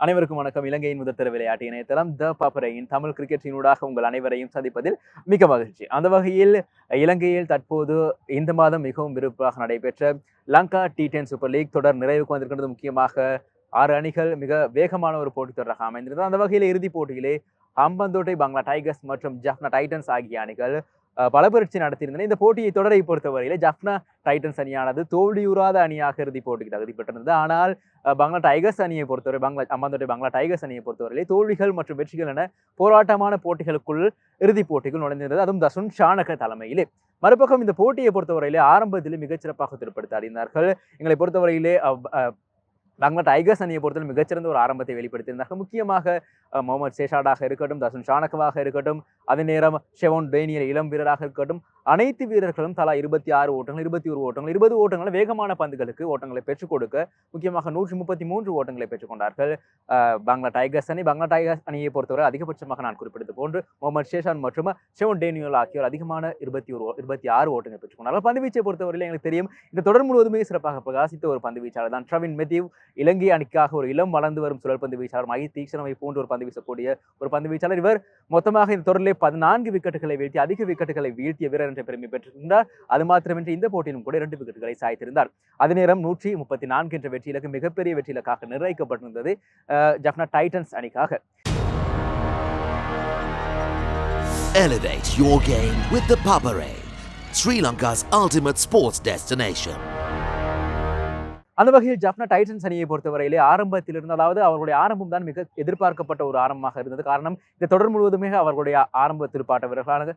அனைவருக்கும் வணக்கம். இலங்கையின் முதற்தர விளையாட்டு இணையதளம் த பாப்பரையின் தமிழ் கிரிக்கெட்டினூடாக உங்கள் அனைவரையும் சந்திப்பதில் மிக மகிழ்ச்சி. அந்த வகையில் இலங்கையில் தற்போது இந்த மாதம் மிகவும் விருப்பாக நடைபெற்ற Lanka T ten super league தொடர் நிறைவுக்கு வந்திருக்கிறது முக்கியமாக ஆறு அணிகள் மிக வேகமான ஒரு போட்டித் தொடராக அமைந்திருந்தது. அந்த வகையில் இறுதிப் போட்டியிலே ஹம்பந்தோட்டை பங்களா டைகர்ஸ் மற்றும் ஜஃப்னா டைட்டன்ஸ் ஆகிய அணிகள் பலபரட்சி பல நடத்தியிருந்தன. இந்த போட்டியை தொடரை பொறுத்தவரையிலே ஜஃப்னா டைட்டன்ஸ் அணியானது தோல்வியுறாத அணியாக இறுதி போட்டிக்கு தகுதி பெற்றிருந்தது. ஆனால் பங்களா டைகர்ஸ் அணியை பொறுத்தவரை பங்களா அம்மாந்தோட்டை பங்களா டைகர்ஸ் அணியை பொறுத்தவரையிலே தோல்விகள் மற்றும் வெற்றிகள் என போராட்டமான போட்டிகளுக்குள் இறுதிப் போட்டிகள் நுழைந்திருந்தது. அதுவும் தசுன் ஷானக தலைமையிலே. மறுபக்கம் இந்த போட்டியை பொறுத்தவரையிலே ஆரம்பத்திலே மிகச்சிறப்பாக திருப்படுத்தாடினார்கள் எங்களை பொறுத்தவரையிலே பங்களா டைகர்ஸ் அணியை பொறுத்தவரை மிகச்சிறந்த ஒரு ஆரம்பத்தை வெளிப்படுத்தியிருந்தாங்க முக்கியமாக முகமது சேஷாடாக இருக்கட்டும் தசுன் ஷானகவாக இருக்கட்டும் அதே நேரம் ஷெவோன் டேனியல் இளம் வீரராக இருக்கட்டும் அனைத்து வீரர்களும் தலா இருபத்தி ஆறு ஓட்டங்கள் இருபத்தி ஒரு ஓட்டங்கள் இருபது ஓட்டங்கள் வேகமான பந்துகளுக்கு ஓட்டங்களை பெற்றுக் கொடுக்க முக்கியமாக நூற்றி முப்பத்தி மூன்று ஓட்டங்களை பெற்றுக்கொண்டார்கள் பங்களா டைகர்ஸ் அணி. பங்களா டைகர்ஸ் அணியை பொறுத்தவரை அதிகபட்சமாக நான் குறிப்பிட்டது போன்று முகமது ஷேஷான் மற்றும் ஷெவன் டேனியல் ஆகியோர் அதிகமான இருபத்தி ஒரு இருபத்தி ஆறு ஓட்டங்களை பெற்றுக்கொண்டார்கள் பந்துவீச்சை பொறுத்தவரையில் எங்களுக்கு தெரியும் இந்த தொடர் முழுவதுமே சிறப்பாக பிரகாசித்த ஒரு பந்து வீச்சாளர் தான் ட்ரவின் மெத்யூ. இலங்கை அணிக்காக ஒரு இளம் வளர்ந்து வரும் சுழல் பந்து வீச்சாளர் மகி தீக்ஷணமை போன்ற ஒரு பந்து வீசக்கூடிய ஒரு பந்து வீச்சாளர். இவர் மொத்தமாக இந்த தொடரிலே பதினான்கு விக்கெட்டுகளை வீழ்த்தி அதிக விக்கெட்டுகளை வீழ்த்திய வீரர் என்ற பெருமை பெற்றிருந்தார். அது மாத்திரமின்றி இந்த போட்டியிலும் கூட இரண்டு விக்கெட்டுகளை சாய்த்திருந்தார். அதே நேரம் நூற்றி முப்பத்தி நான்கு என்ற வெற்றி இலக்கு மிகப்பெரிய வெற்றி இலக்காக நிர்ணயிக்கப்பட்டிருந்தது ஜப்னா டைட்டன்ஸ் அணிக்காக. Elevate your game with the Papare, Sri Lanka's ultimate sports destination. அந்த வகையில் ஜப்னா டைட்டன்ஸ் அணியை பொறுத்தவரையிலே ஆரம்பத்திலிருந்து அதாவது அவர்களுடைய ஆரம்பம் தான் மிக எதிர்பார்க்கப்பட்ட ஒரு ஆரம்பமாக இருந்தது. காரணம் இந்த தொடர் முழுவதுமே அவர்களுடைய ஆரம்ப துடுப்பாட்ட வீரர்களான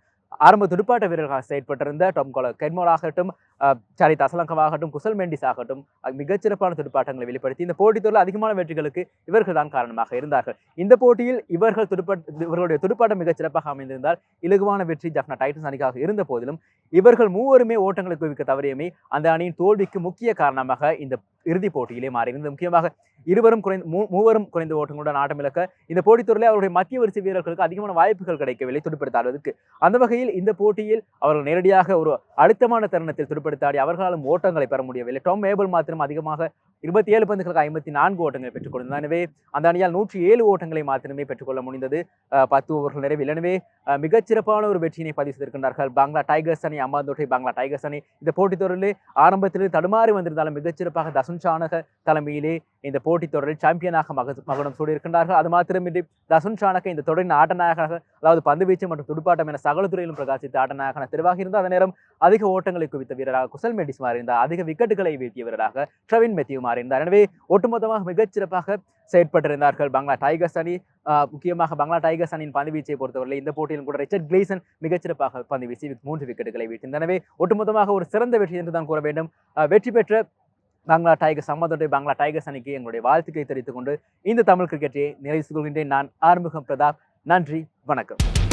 ஆரம்ப துடுப்பாட்ட வீரர்களாக செயற்பட்டிருந்த டம் கொல கென்மோல் ஆகட்டும் சாரி சரித் குசல் மெண்டிஸ் ஆகட்டும் மிகச்சிறப்பான துடுப்பாட்டங்களை வெளிப்படுத்தி இந்த போட்டித் தொழில் அதிகமான வெற்றிகளுக்கு இவர்கள் தான் காரணமாக இருந்தார்கள். இந்த போட்டியில் இவர்கள் துடுப்பாட்ட இவர்களுடைய துடுப்பாட்டம் மிகச்சிறப்பாக அமைந்திருந்தால் இலகுவான வெற்றி ஜப்னா டைட்டன்ஸ் அணிக்காக இருந்த போதிலும் இவர்கள் மூவருமே ஓட்டங்களை குவிக்க தவறியமை அந்த அணியின் தோல்விக்கு முக்கிய காரணமாக இந்த இறுதிப் போட்டியிலே மாறியிருந்தது முக்கியமாக இருவரும் குறைந்த மூ மூவரும் குறைந்த ஓட்டங்களுடன் ஆட்டமிழக்க இந்த போட்டித்துறையில் அவருடைய மத்திய வரிசை வீரர்களுக்கு அதிகமான வாய்ப்புகள் கிடைக்கவில்லை துடுப்படுத்தாடுவதற்கு அந்த வகையில் இந்த போட்டியில் அவர்கள் நேரடியாக ஒரு அழுத்தமான தருணத்தில் துடுப்படுத்தாடி அவர்களாலும் ஓட்டங்களை பெற முடியவில்லை. டாம் மேபல் மாத்திரம் அதிகமாக இருபத்தி ஏழு பந்துகளுக்கு ஐம்பத்தி நான்கு ஓட்டங்களை பெற்றுக் எனவே அந்த அணியால் நூற்றி ஏழு ஓட்டங்களை மாத்திரமே பெற்றுக்கொள்ள முடிந்தது. பத்து ஓவர்கள் நிறைவில். எனவே மிகச்சிறப்பான ஒரு வெற்றியினை பதிவு செய்திருக்கின்றார்கள் பங்களா டைகர்ஸ் அணி அம்பாந்தோட்டை பங்களா டைகர்ஸ் அணி. இந்த போட்டித் தொடரிலே ஆரம்பத்தில் தடுமாறி வந்திருந்தாலும் மிகச்சிறப்பாக தசுன் சானக தலைமையிலே இந்த போட்டித் தொடரில் சாம்பியனாக மக மகனம் சூடியிருக்கின்றார்கள். அது மாத்திரமின்றி தசுன் சாணக்க இந்த தொடரின் ஆட்டநாயகனாக அதாவது பந்து வீச்சு மற்றும் துடுப்பாட்டம் என சகல துறையிலும் பிரகாசித்த ஆட்டநாயகன தெரிவாக இருந்தார். அதே நேரம் அதிக ஓட்டங்களை குவித்த வீரராக குசல் மெடிஸ் மாறியிருந்தார் அதிக விக்கெட்டுகளை வீழ்த்திய வீரராக ட்ரவின் மெத்தியு மாறியிருந்தார் எனவே ஒட்டுமொத்தமாக மிகச்சிறப்பாக செயற்பட்டிருந்தார்கள் பங்களா டைகர்ஸ் அணி. முக்கியமாக பங்களா டைகர்ஸ் அணியின் பந்து வீச்சை பொறுத்தவரை இந்த போட்டியிலும் கூட ரிச்சர்ட் கிளீசன் மிகச்சிறப்பாக பந்து வீசி மூன்று விக்கெட்டுகளை வீழ்த்தினார். எனவே ஒட்டுமொத்தமாக ஒரு சிறந்த வெற்றி என்று தான் கூற வேண்டும். வெற்றி பெற்ற பங்களா டைகர்ஸ் சம்மதோட்டை பங்களா டைகர்ஸ் அணிக்கு எங்களுடைய வாழ்த்துக்களை தெரிவித்துக் கொண்டு இந்த தமிழ் கிரிக்கெட்டை நிறைவு கொள்கின்றேன் நான் ஆறுமுகம் பிரதாப். நன்றி வணக்கம்.